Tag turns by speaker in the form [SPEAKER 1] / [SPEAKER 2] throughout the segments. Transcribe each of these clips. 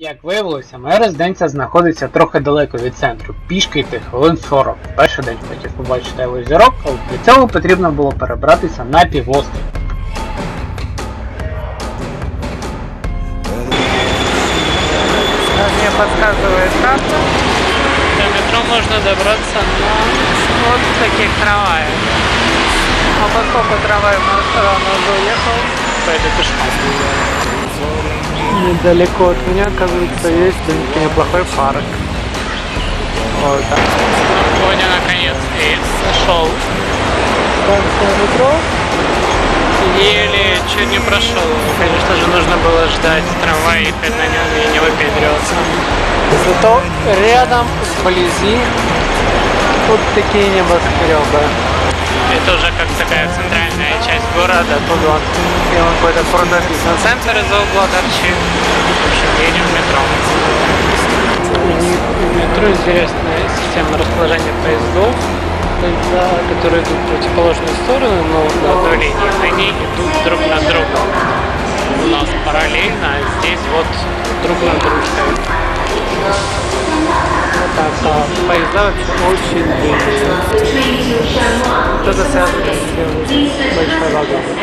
[SPEAKER 1] Як виявилося, моя резиденція знаходиться трохи далеко від центру, пішки йти хвилин 40. Перший день хотів побачити озерок, але для цього потрібно було перебратися на півострів.
[SPEAKER 2] Мне подсказывает карта, до метро можно добраться на вот таких трамваях. А поскольку трамвай в мою сторону уже уехал, пешком. Недалеко от меня, оказывается, есть неплохой парк. Вот так. Сегодня наконец и нашел станцию метро. Еле чуть не прошел. Конечно же, нужно было ждать трамвай, ехать на нем и не выпендриваться. Зато рядом, вблизи, вот такие небоскребы. Это уже как такая центральная города. Тут вот, и он какой-то продавительный центр из-за угла торчит. В общем, едем в метро. В метро интересная система расположения поездов, которые идут в противоположную сторону, но на одной линии, они идут друг на друга. У нас параллельно, а здесь вот друг на дружке. так, а поезда вообще очень длинные. Что-то связано с большой вагоной.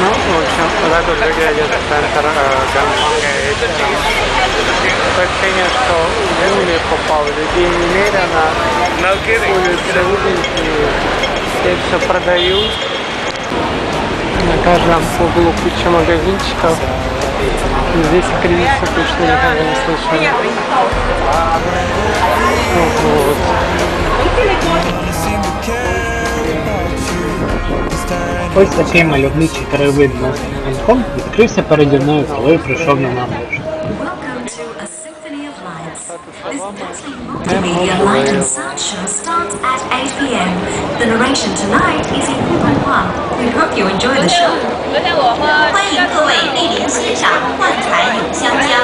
[SPEAKER 2] Ну, в общем, вот так вот выглядит центр э, Гонконга вечером. Такое ощущение, что в июле попал, людей немерено, улицы узенькие, все все продают. На каждом углу куча магазинчиков. Здесь кризиса точно никогда не слышали. Вот.
[SPEAKER 1] Ось такий мальовничий краєвид на Гонконг відкрився переді мною, коли прийшов на набережну.
[SPEAKER 3] Welcome to a symphony of lights. This dazzling multimedia light and sound show starts at 8 p.m. The narration tonight is in Hong Kong. We hope you enjoy the show.
[SPEAKER 4] 欢迎各位莅临欣赏《幻彩永香江》。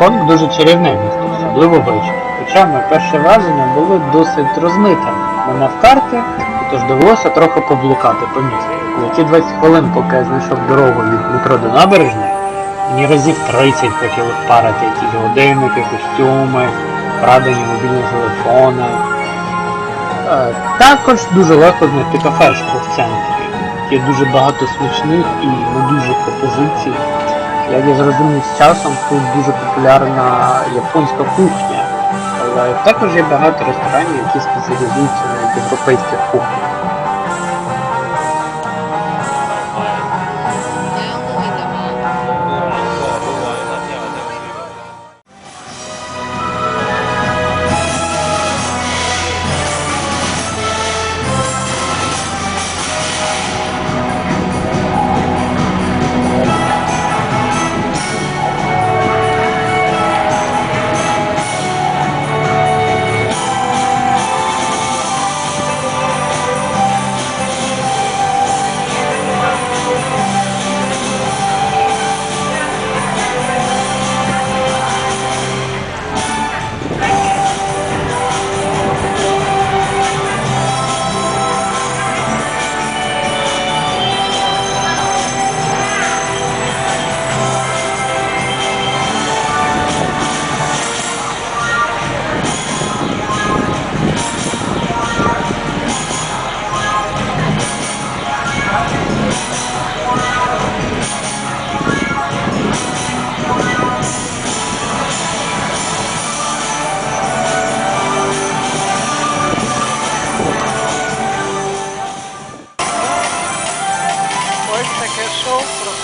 [SPEAKER 1] Гонконг дуже чарівне місто, особливо ввечері. Хоча моє перше враження було досить розмитим. Не мав карти, тож довелося трохи поблукати по місту. За ті 20 хвилин, поки я знайшов дорогу від метро до набережної, мені разів 30 хотіли впарити якісь годинники, костюми, крадені мобільні телефони. Е, Також дуже легко знайти кафешку в центрі. Є дуже багато смачних і не дуже пропозицій. Як я зрозумів з часом, тут дуже популярна японська кухня. Але також є багато ресторанів, які спеціалізуються на європейських кухнях.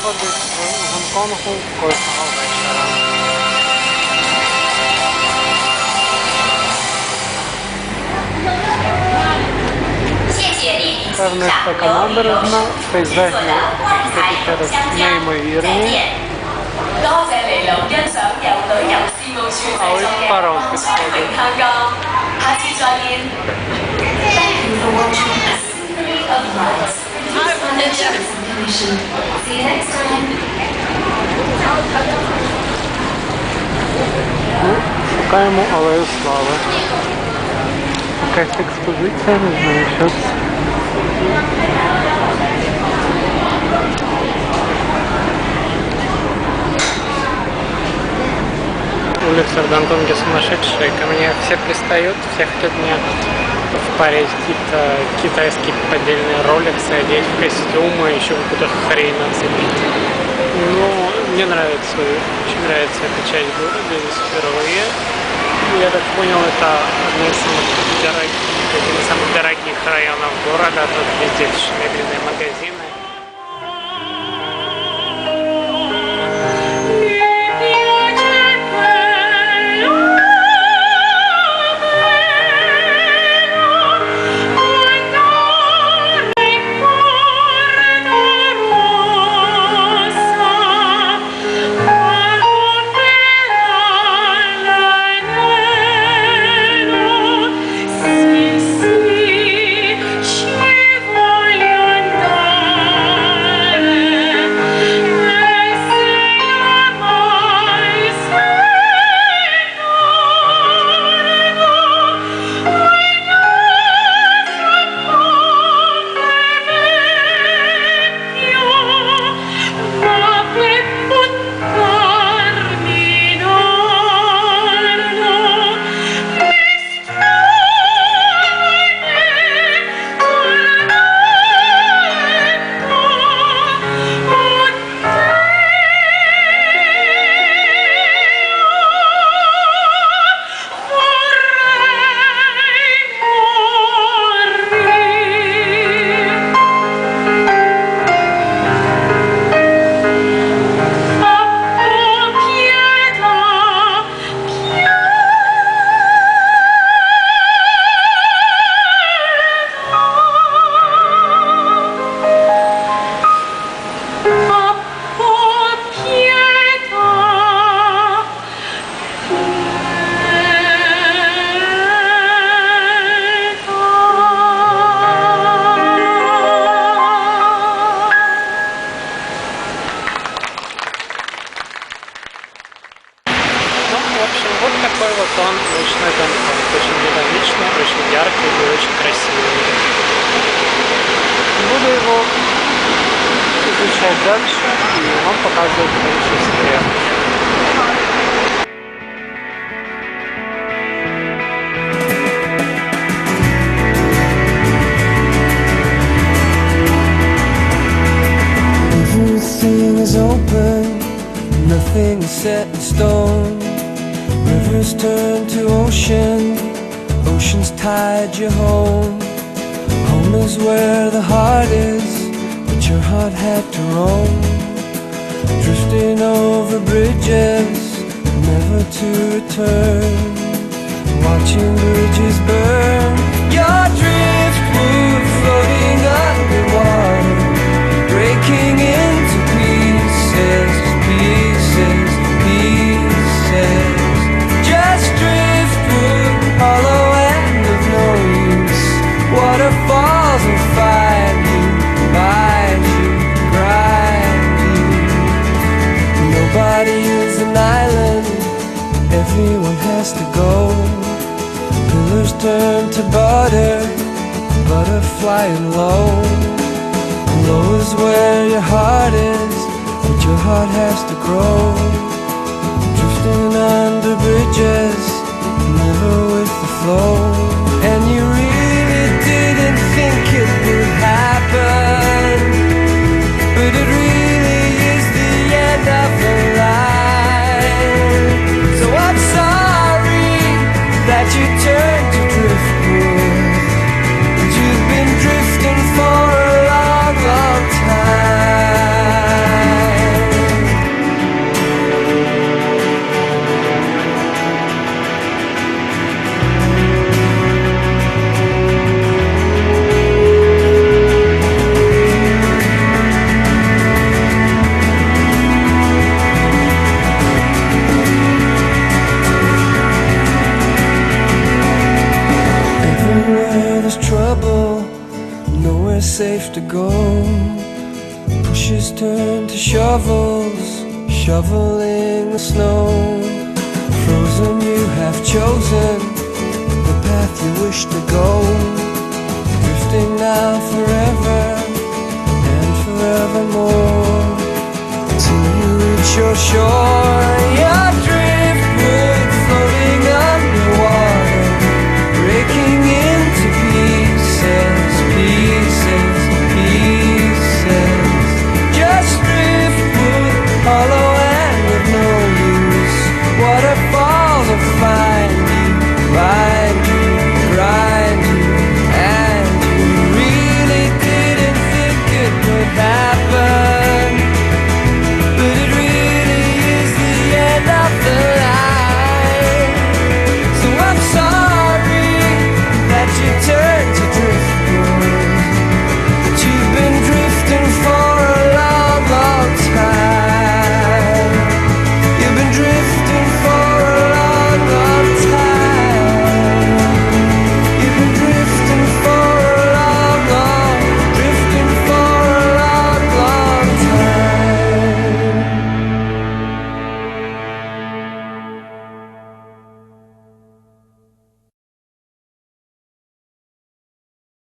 [SPEAKER 5] poder arrancando com o corpo, realmente, caramba. Pewne
[SPEAKER 3] taka numer ma, to. A Information. See you next time.
[SPEAKER 2] Шукаємо алею слави. Якась експозиція, не знаю, що це. Улица в Гонконге сумасшедшая. Ко мне все пристают, все хотят мне впарить какие-то китайские поддельные роликсы, одеть в костюмы, еще какую-то хрень нацепить. Ну, мне нравится, очень нравится эта часть города, здесь впервые. Я так понял, это одна из самых дорогих, один из самых дорогих районов города. Тут везде шмебельные магазины. изучать дальше и вам показывать в том числе.
[SPEAKER 6] Everything is open, nothing is set in stone. Rivers turn to ocean, ocean's tide you home. Home is where the heart is, your heart had to roam. Drifting over bridges, never to return. Watching bridges burn. Your driftwood floating underwater, breaking into flying low. Low is where your heart is, but your heart has to grow. Drifting under bridges, never with the flow. And you really didn't think it would happen. But it really is the end of the line. So I'm sorry that you turned Turn to shovels, shoveling the snow. Frozen, you have chosen the path you wish to go. Drifting now forever and forevermore. Till you reach your shore,